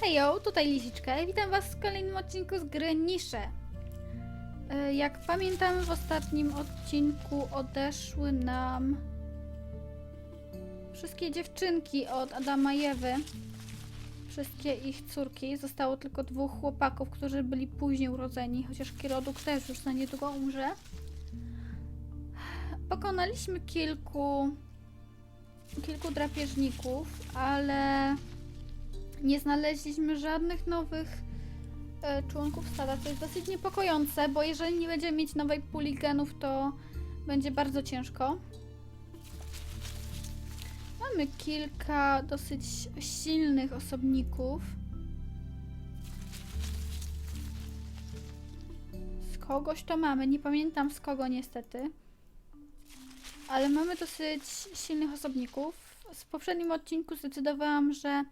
Hejo, tutaj Lisiczka witam was w kolejnym odcinku z gry Nisze. E, Jak pamiętamy w ostatnim odcinku odeszły nam wszystkie dziewczynki od Adama Ewy. Wszystkie ich córki. Zostało tylko dwóch chłopaków, którzy byli później urodzeni, chociaż Kiroduk też już za niedługo umrze. Pokonaliśmy kilku kilku drapieżników, ale nie znaleźliśmy żadnych nowych e, członków stada, co jest dosyć niepokojące, bo jeżeli nie będziemy mieć nowej puli genów, to będzie bardzo ciężko. Mamy kilka dosyć silnych osobników. Z kogoś to mamy, nie pamiętam z kogo niestety. Ale mamy dosyć silnych osobników. W poprzednim odcinku zdecydowałam, że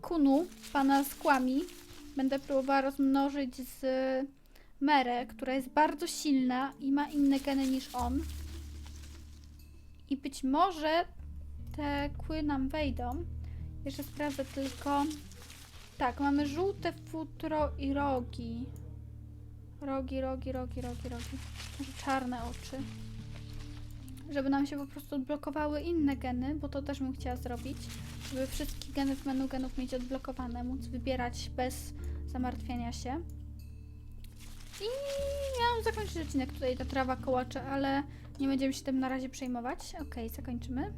Kunu, pana z kłami, będę próbowała rozmnożyć z Merę, która jest bardzo silna i ma inne geny niż on. I być może te kły nam wejdą. Jeszcze sprawdzę tylko. Tak, mamy żółte futro i rogi. Rogi, rogi, rogi, rogi, rogi. Może czarne oczy. Żeby nam się po prostu odblokowały inne geny, bo to też bym chciała zrobić. Żeby wszystkie geny w menu genów mieć odblokowane, móc wybierać bez zamartwiania się. I miałam zakończyć odcinek tutaj ta trawa kołacze, ale nie będziemy się tym na razie przejmować. Ok, zakończymy.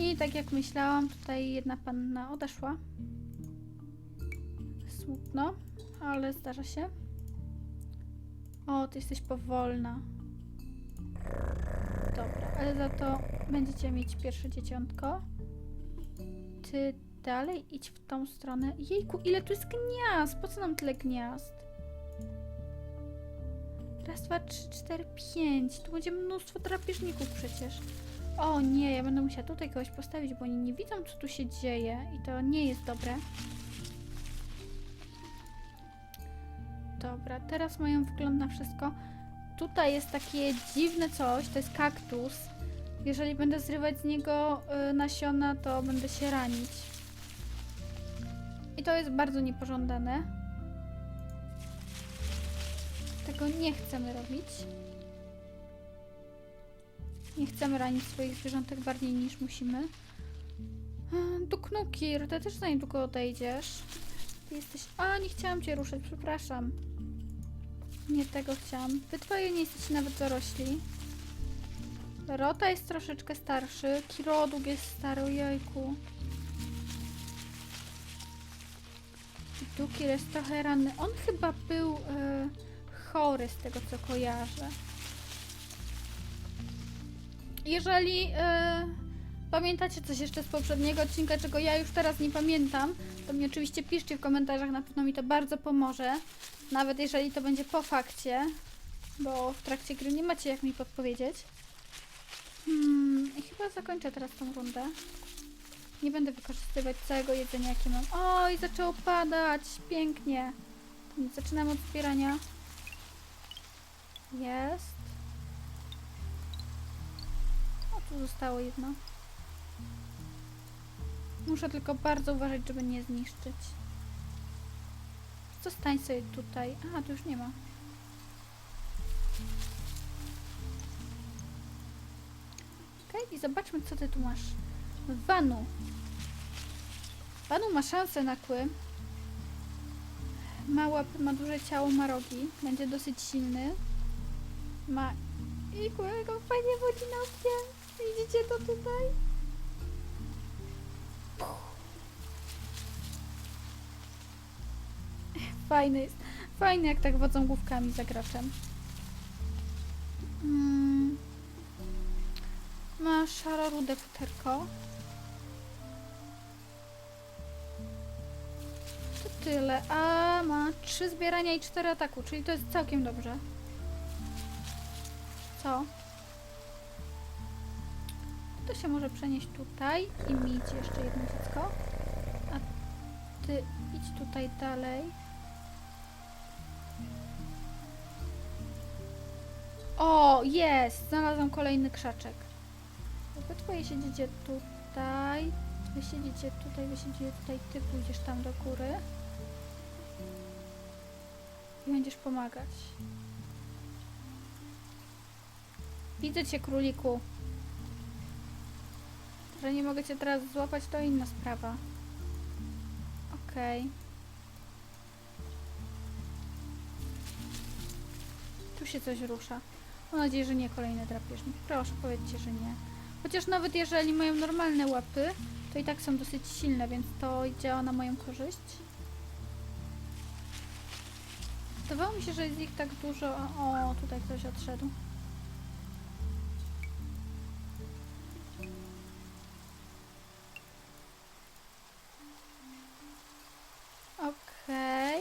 I tak jak myślałam, tutaj jedna panna odeszła. Smutno, ale zdarza się. O, ty jesteś powolna. Dobra, ale za to będziecie mieć pierwsze dzieciątko. Ty dalej idź w tą stronę. Jejku, ile tu jest gniazd? Po co nam tyle gniazd? Raz, dwa, trzy, cztery, pięć. Tu będzie mnóstwo drapieżników przecież. O nie, ja będę musiała tutaj kogoś postawić, bo oni nie widzą, co tu się dzieje i to nie jest dobre. Dobra, teraz mają wgląd na wszystko. Tutaj jest takie dziwne coś, to jest kaktus. Jeżeli będę zrywać z niego y, nasiona, to będę się ranić. I to jest bardzo niepożądane. Tego nie chcemy robić. Nie chcemy ranić swoich zwierzątek bardziej niż musimy. Duknukir, ty też za niedługo odejdziesz. Ty jesteś... A, nie chciałam cię ruszać, przepraszam. Nie tego chciałam. Wy dwoje nie jesteście nawet dorośli. Rota jest troszeczkę starszy. Kirodug jest stary, ojejku. Dukir jest trochę ranny. On chyba był e, chory z tego co kojarzę. Jeżeli e, pamiętacie coś jeszcze z poprzedniego odcinka, czego ja już teraz nie pamiętam, to mi oczywiście piszcie w komentarzach, na pewno mi to bardzo pomoże. Nawet jeżeli to będzie po fakcie, bo w trakcie gry nie macie jak mi podpowiedzieć. Hmm, i chyba zakończę teraz tą rundę. Nie będę wykorzystywać całego jedzenia, jakie mam. Oj, zaczęło padać! Pięknie. Zaczynamy od zbierania. Jest. O, tu zostało jedno. Muszę tylko bardzo uważać, żeby nie zniszczyć. Zostań sobie tutaj. A, tu już nie ma. Okej, i zobaczmy, co ty tu masz. Wanu. Wanu ma szansę na kły. Ma łapy, ma duże ciało, ma rogi. Będzie dosyć silny. Ma igłego, fajnie wodzi na. Widzicie to tutaj? Fajny jest. Fajny, jak tak wodzą główkami za graczem. Mm. Ma szaro-rude futerko. To tyle. A ma trzy zbierania i cztery ataku, czyli to jest całkiem dobrze. Co? To się może przenieść tutaj i mieć jeszcze jedno dziecko. A ty idź tutaj dalej. O, jest! Znalazłam kolejny krzaczek. Wy twoje siedzicie tutaj. Wy siedzicie tutaj, wy siedzicie tutaj, ty pójdziesz tam do góry. I będziesz pomagać. Widzę cię, króliku. Że nie mogę cię teraz złapać, to inna sprawa. Okej. Tu się coś rusza. Mam nadzieję, że nie kolejny drapieżnik. Proszę, powiedzcie, że nie. Chociaż nawet jeżeli mają normalne łapy, to i tak są dosyć silne, więc to działa na moją korzyść. Wydawało mi się, że jest ich tak dużo. O, tutaj ktoś odszedł. Okej.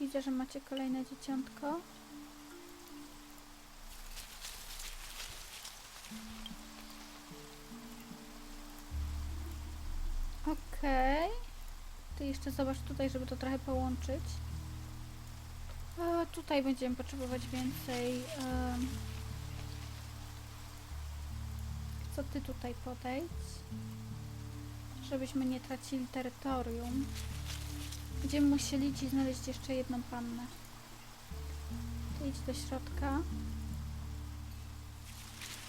Widzę, że macie kolejne dzieciątko. Okej. Ty jeszcze zobacz tutaj, żeby to trochę połączyć. E, tutaj będziemy potrzebować więcej. em, co ty tutaj podejdź? Żebyśmy nie tracili terytorium. Będziemy musieli ci znaleźć jeszcze jedną pannę. Ty idź do środka.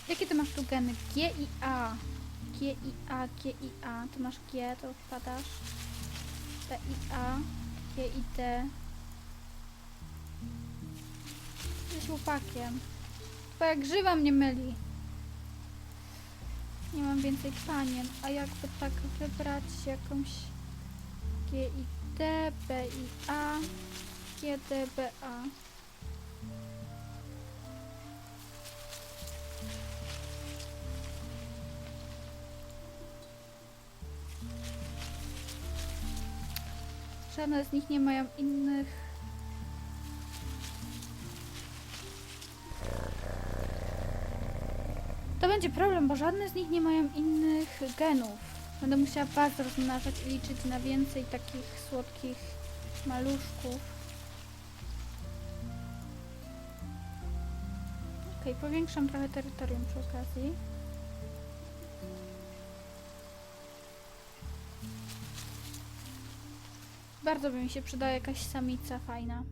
Jakie ty masz tu geny? G i A. G i A, G i A. Ty masz G, to wpadasz. D i A, G i D. Jesteś łupakiem. Twoja grzywa mnie myli. Nie mam więcej panien. A jakby tak wybrać jakąś G i D, B i A, G, D, B, A. Żadne z nich nie mają innych. To będzie problem, bo żadne z nich nie mają innych genów. Będę musiała bardzo rozmnażać i liczyć na więcej takich słodkich maluszków. Okej, powiększam trochę terytorium przy okazji. Bardzo by mi się przydała jakaś samica fajna.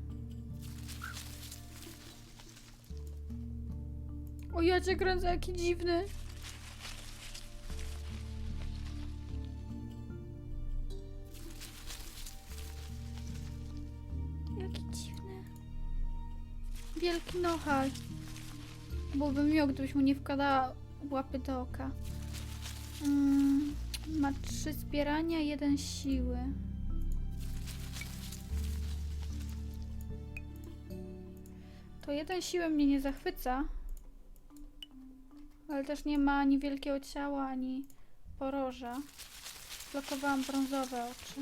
O ja cię kręcę, jaki dziwny. Jaki dziwny. Wielki nohal. Byłoby miło, gdybyś mu nie wkładała łapy do oka. Mm, ma trzy zbierania, jeden siły. To jeden siły mnie nie zachwyca. Ale też nie ma ani wielkiego ciała, ani poroża. Blokowałam brązowe oczy.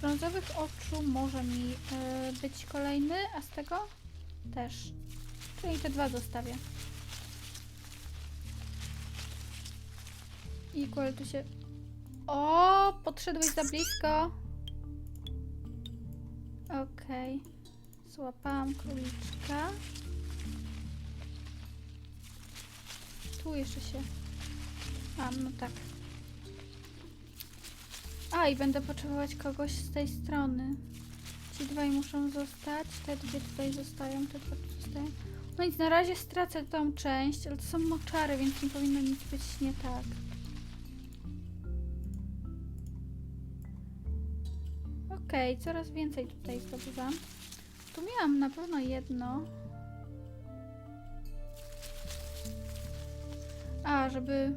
Brązowych oczu może mi e, być kolejny, a z tego też. Czyli te dwa zostawię. Equal tu się... O, podszedłeś za blisko. Okej. Złapałam króliczka. Tu jeszcze się... Mam, no tak. A, i będę potrzebować kogoś z tej strony. Ci dwaj muszą zostać, te dwie tutaj zostają, te dwa zostają. No nic, na razie stracę tą część, ale to są moczary, więc nie powinno nic być nie tak. Okej, coraz więcej tutaj zdobywam. Tu miałam na pewno jedno. A, żeby...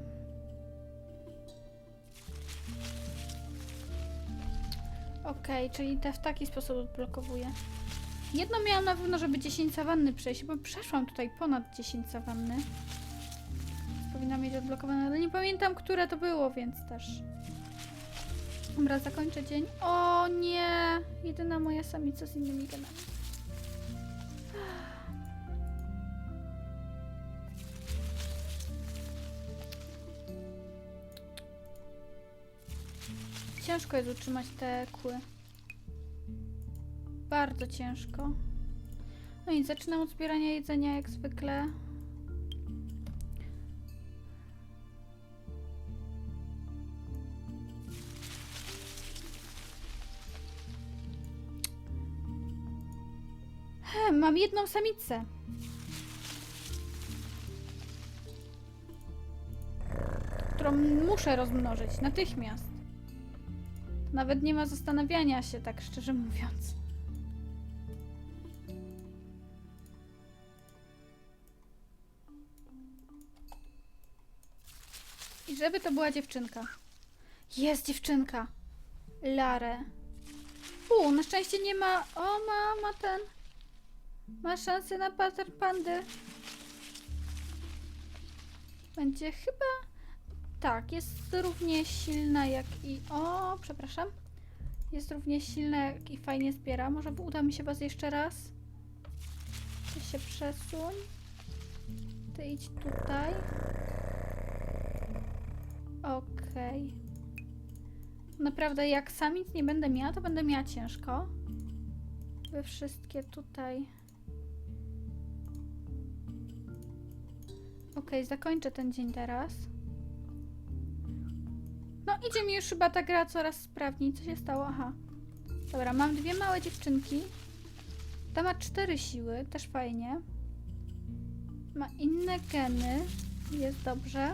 Okej, czyli te w taki sposób odblokowuję. Jedno miałam na pewno, żeby 10 sawanny przejść, bo przeszłam tutaj ponad 10 sawanny. Powinna mieć odblokowane, ale nie pamiętam, które to było, więc też. Dobra, zakończę dzień. O nie! Jedyna moja samica z innymi genami. Ciężko jest utrzymać te kły. Bardzo ciężko. No i zaczynam od zbierania jedzenia jak zwykle. Mam jedną samicę. Którą muszę rozmnożyć natychmiast. Nawet nie ma zastanawiania się, tak szczerze mówiąc. I żeby to była dziewczynka. Jest dziewczynka. Larę. U, na szczęście nie ma. O, ma, ma ten. Ma szansę na pater. Będzie chyba. Tak, jest równie silna jak i. O, przepraszam. Jest równie silna jak i fajnie zbiera. Może uda mi się was jeszcze raz. Ty się przesuń. Ty idź tutaj. Okej. Naprawdę, jak samic nie będę miała, to będę miała ciężko. Wy wszystkie tutaj. Okej, zakończę ten dzień teraz. No, idzie mi już chyba ta gra coraz sprawniej. Co się stało? Aha. Dobra, mam dwie małe dziewczynki. Ta ma cztery siły, też fajnie. Ma inne geny. Jest dobrze.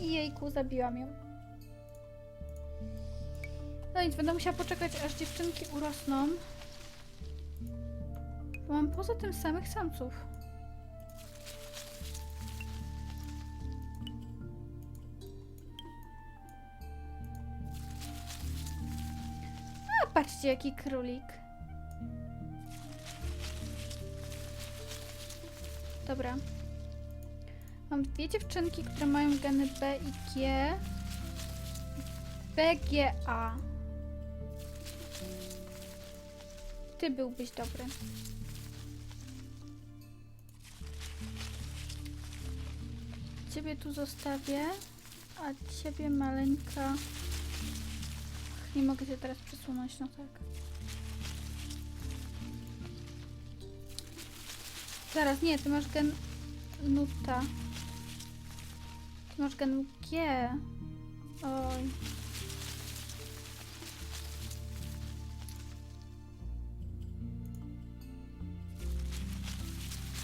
I jejku, zabiłam ją. No nic, będę musiała poczekać, aż dziewczynki urosną. Bo mam poza tym samych samców. A, patrzcie, jaki królik. Dobra. Mam dwie dziewczynki, które mają geny B i G. BGA. Ty byłbyś dobry. Ciebie tu zostawię, a ciebie maleńka. Nie mogę się teraz przesunąć, no tak. Zaraz, nie, ty masz gen nuta. Ty masz gen G. Oj.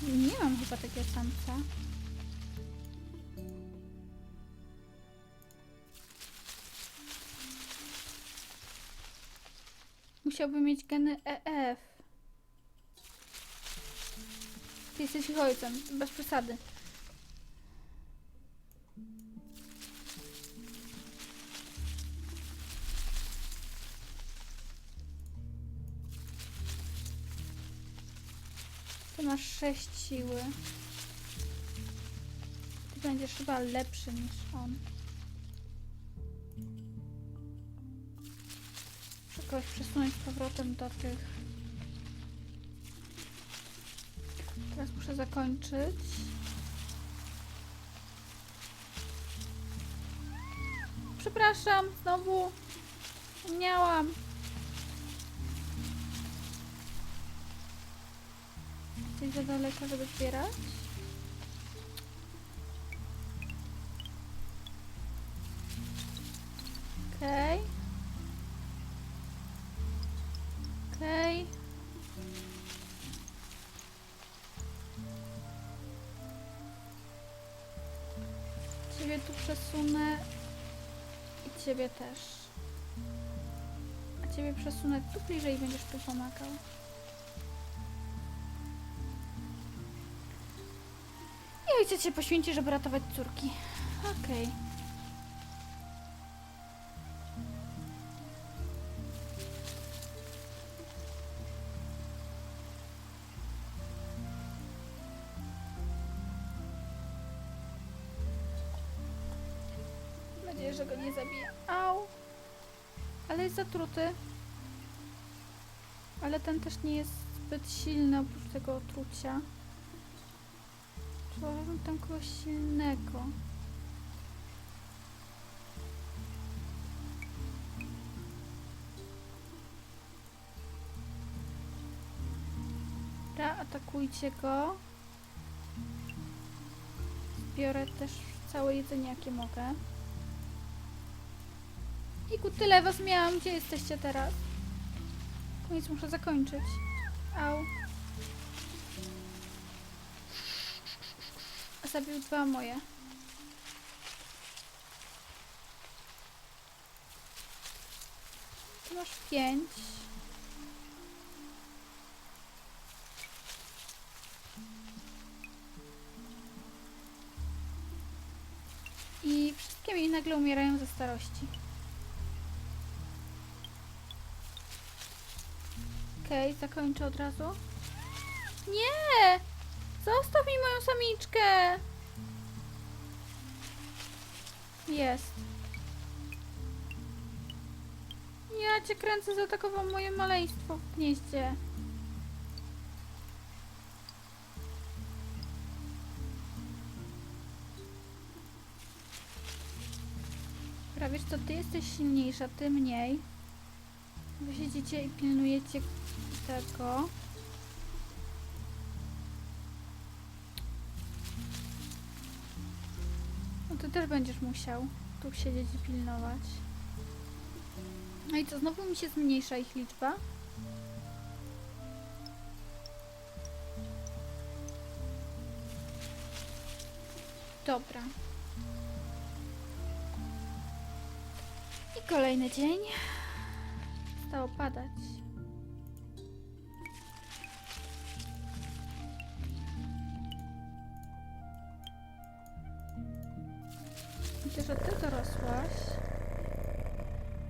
Nie mam chyba takiego samca. Musiałby mieć geny EF. Ty jesteś ich ojcem, bez przesady. Ty masz sześć siły. Ty będziesz chyba lepszy niż on. Kogoś przesunąć z powrotem do tych. Teraz muszę zakończyć. Przepraszam, znowu miałam. Jesteś za daleko, żeby zbierać? Okej. Okej. Przesunę i ciebie też. A ciebie przesunę tu bliżej i będziesz tu pomagał. I ojciec się poświęci, żeby ratować córki. Okej. Mam nadzieję, że go nie zabije. Au! Ale jest zatruty. Ale ten też nie jest zbyt silny oprócz tego otrucia. Tworzymy tam kogoś silnego. Dobra, atakujcie go. Zbiorę też całe jedzenie, jakie mogę. I tyle was miałam. Gdzie jesteście teraz? Koniec muszę zakończyć. Au. Zabił dwa moje. Tu masz pięć. I wszystkie mi nagle umierają ze starości. Okej, zakończę od razu. Nie! Zostaw mi moją samiczkę! Jest. Ja cię kręcę, zaatakował moje maleństwo w gnieździe. Prawie co ty jesteś silniejsza, ty mniej. Wy siedzicie i pilnujecie tego. No ty też będziesz musiał tu siedzieć i pilnować. No i co, znowu mi się zmniejsza ich liczba? Dobra. I kolejny dzień. Stało padać. Widzę, że ty dorosłaś.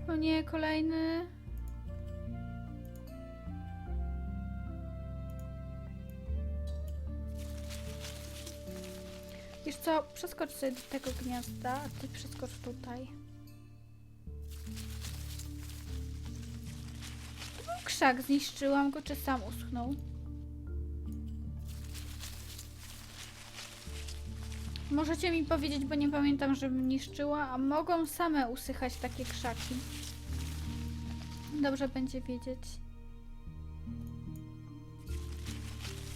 O nie, kolejny. Wiesz co, przeskocz sobie do tego gniazda, a ty przeskocz tutaj. Krzak, zniszczyłam go, czy sam uschnął? Możecie mi powiedzieć, bo nie pamiętam, żebym niszczyła, a mogą same usychać takie krzaki. Dobrze będzie wiedzieć.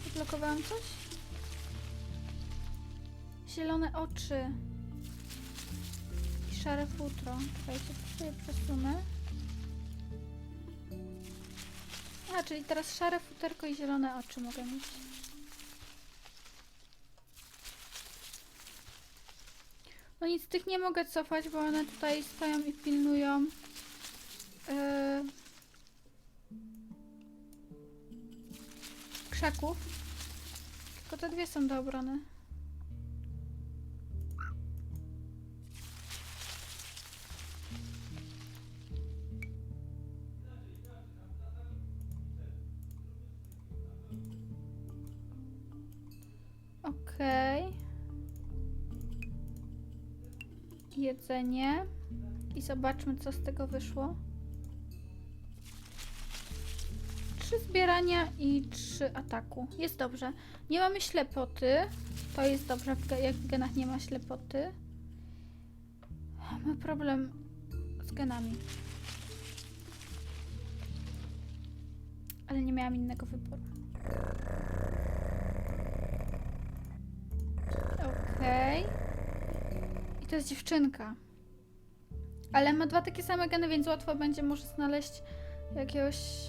Zablokowałam coś? Zielone oczy. I szare futro. Czekajcie, sobie przesunę. A, czyli teraz szare futerko i zielone oczy mogę mieć. No nic, tych nie mogę cofać, bo one tutaj stoją i pilnują. Yy... Krzaków. Tylko te dwie są do obrony. Jedzenie. I zobaczmy, co z tego wyszło. Trzy zbierania i trzy ataku. Jest dobrze. Nie mamy ślepoty. To jest dobrze, jak w genach nie ma ślepoty. Mamy problem z genami. Ale nie miałam innego wyboru. Okej. I to jest dziewczynka. Ale ma dwa takie same geny, więc łatwo będzie może znaleźć jakiegoś...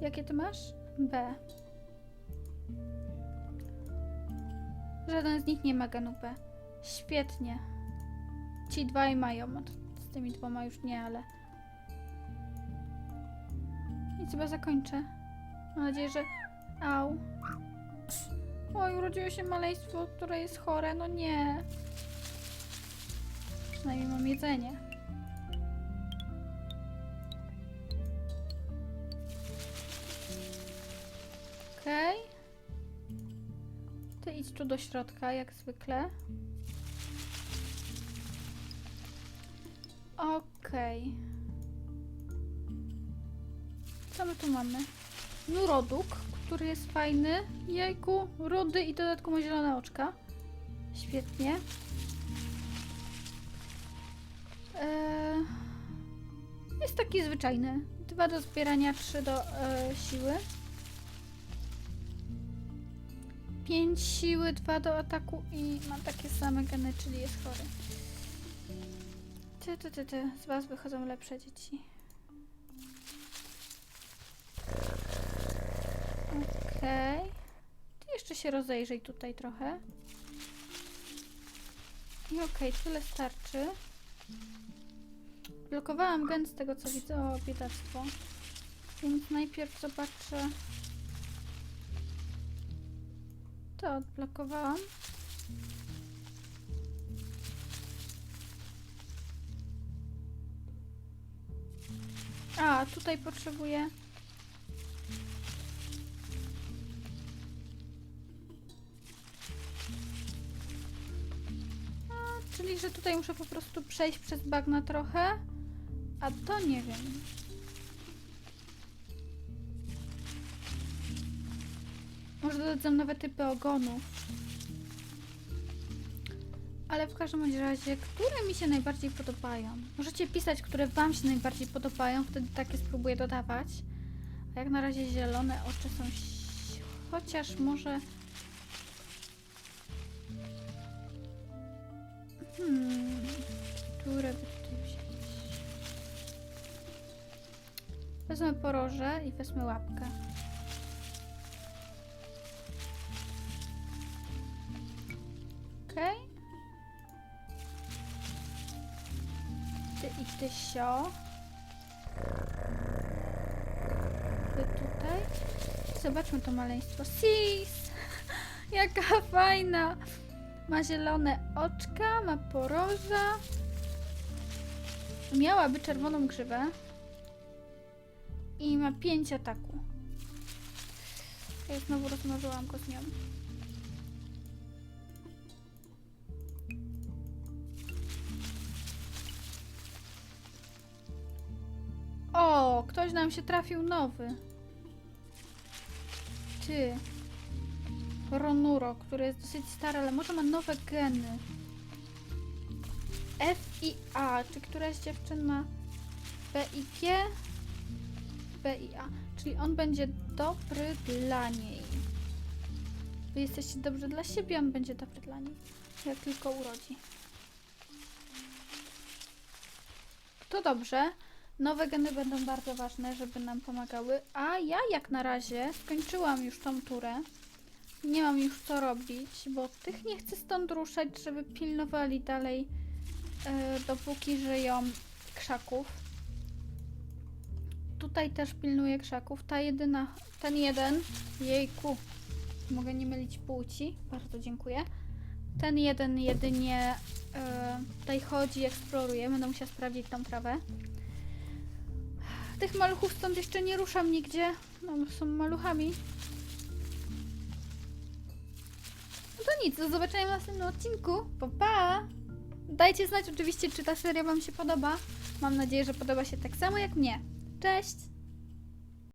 Jakie ty masz? B. Żaden z nich nie ma genu B. Świetnie. Ci dwaj mają. to Z tymi dwoma już nie, ale... I chyba zakończę. Mam nadzieję, że... Au. Oj, urodziło się maleństwo, które jest chore. No nie. Przynajmniej mam jedzenie. Okej. Ty idź tu do środka, jak zwykle. Okej. Co my tu mamy? Nuroduk, który jest fajny. Jejku, rudy i dodatkowo zielone oczka. Świetnie. Eee, jest taki zwyczajny. Dwa do zbierania, trzy do e, siły. Pięć siły, dwa do ataku i ma takie same geny, czyli jest chory. Ty, ty, ty, ty. Z was wychodzą lepsze dzieci. Okej. Ty jeszcze się rozejrzyj tutaj trochę. I okej, tyle starczy. Blokowałam gen z tego co widzę. O, biedactwo. Więc najpierw zobaczę. To odblokowałam. A, tutaj potrzebuję. A, czyli, że tutaj muszę po prostu przejść przez bagna trochę. A to nie wiem. Może dodadzą nowe typy ogonów. Ale w każdym razie, które mi się najbardziej podobają? Możecie pisać, które Wam się najbardziej podobają, wtedy takie spróbuję dodawać. A jak na razie zielone oczy są. Chociaż może. Hmm. Które by Wezmę poroże i wezmę łapkę. Okej. Ty i ty sio. Ty tutaj. Zobaczmy to maleństwo. Sis! Jaka fajna! Ma zielone oczka, ma poroża. Miałaby czerwoną grzywę. I ma pięć ataku. Ja znowu rozmnożyłam go z nią. O, ktoś nam się trafił nowy. Ty. Ronuro, który jest dosyć stary, ale może ma nowe geny. F i A. Czy któraś dziewczyn ma B i G? Czyli on będzie dobry dla niej. Wy jesteście dobrzy dla siebie, on będzie dobry dla niej. Jak tylko urodzi. To dobrze. Nowe geny będą bardzo ważne, żeby nam pomagały. A ja jak na razie skończyłam już tą turę. Nie mam już co robić, bo tych nie chcę stąd ruszać, żeby pilnowali dalej, e, dopóki żyją krzaków. Tutaj też pilnuję krzaków. Ta jedyna, ten jeden, jejku, mogę nie mylić płci, bardzo dziękuję. Ten jeden jedynie e, tutaj chodzi, eksploruje. Będę musiała sprawdzić tą trawę. Tych maluchów stąd jeszcze nie ruszam nigdzie. No, są maluchami. No to nic, do zobaczenia w następnym odcinku. Pa, pa! Dajcie znać oczywiście, czy ta seria Wam się podoba. Mam nadzieję, że podoba się tak samo jak mnie. Cześć!